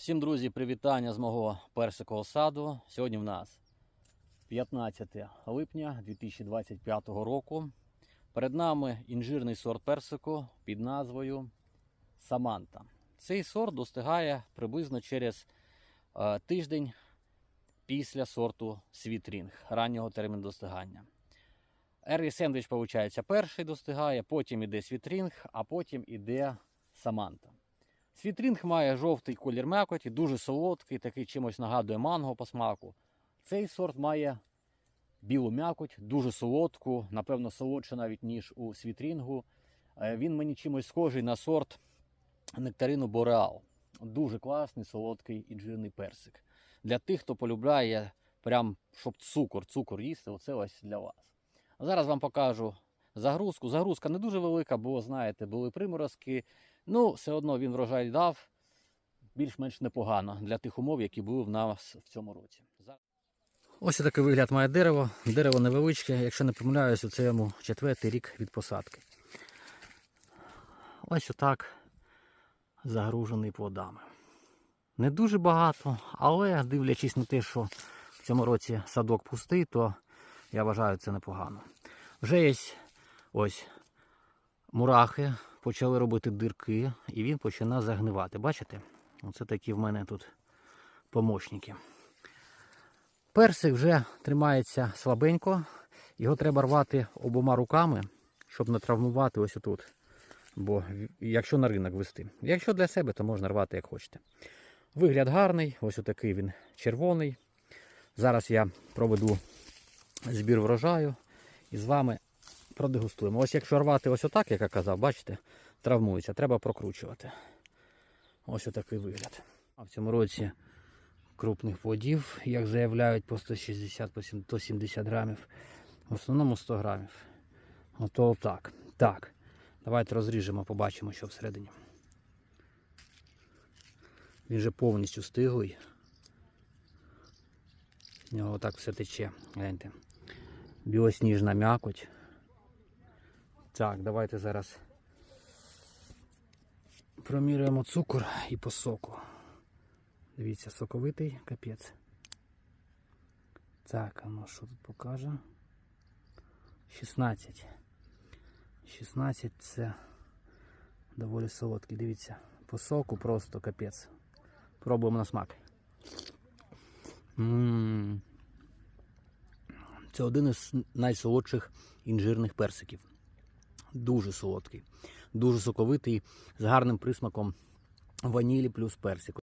Всім, друзі, привітання з мого персикового саду. Сьогодні в нас 15 липня 2025 року. Перед нами інжирний сорт персику під назвою Саманта. Цей сорт достигає приблизно через е, тиждень після сорту Світрінг раннього терміну достигання. Ері Сендвіч, виходить, перший достигає, потім іде Світрінг, а потім іде Саманта. Світрінг має жовтий колір м'якоті, дуже солодкий, такий чимось нагадує манго по смаку. Цей сорт має білу м'якоть, дуже солодку, напевно, солодше навіть, ніж у світрінгу. Е, Він мені чимось схожий на сорт нектарину Бореал. Дуже класний, солодкий інжирний персик. Для тих, хто полюбляє, прям, щоб цукор, цукор їсти, оце ось для вас. Зараз вам покажу загрузку. Загрузка не дуже велика, бо, знаєте, були приморозки. Ну, все одно він врожай дав більш-менш непогано для тих умов, які були в нас в цьому році. Ось такий вигляд має дерево. Дерево невеличке, якщо не помиляюся, це йому четвертий рік від посадки. Ось отак загружений плодами. Не дуже багато, але дивлячись на те, що в цьому році садок пустий, то я вважаю це непогано. Вже є ось мурахи почали робити дирки, і він починає загнивати. Бачите? Оце такі в мене тут помощники. Персик вже тримається слабенько, його треба рвати обома руками, щоб не травмувати ось отут. Бо якщо на ринок вести. Якщо для себе, то можна рвати як хочете. Вигляд гарний, ось отакий він червоний. Зараз я проведу збір врожаю і з вами продегустуємо. Ось якщо рвати ось отак, як я казав, бачите, травмується, треба прокручувати. Ось отакий вигляд. А в цьому році крупних плодів, як заявляють, по 160 по 170 грамів. В основному 100 грамів. Ото так. Так. Давайте розріжемо, побачимо, що всередині. Він же повністю стиглий. З нього так все тече. Гляньте. Білосніжна м'якоть. Так, давайте зараз проміряємо цукор і по соку. Дивіться, соковитий капець. Так, а ну що тут покаже? 16. 16 це доволі солодкий. Дивіться, по соку просто капець. Пробуємо на смак. М. Це один із найсолодших інжирних персиків. Дуже солодкий, дуже соковитий, з гарним присмаком ванілі плюс персику.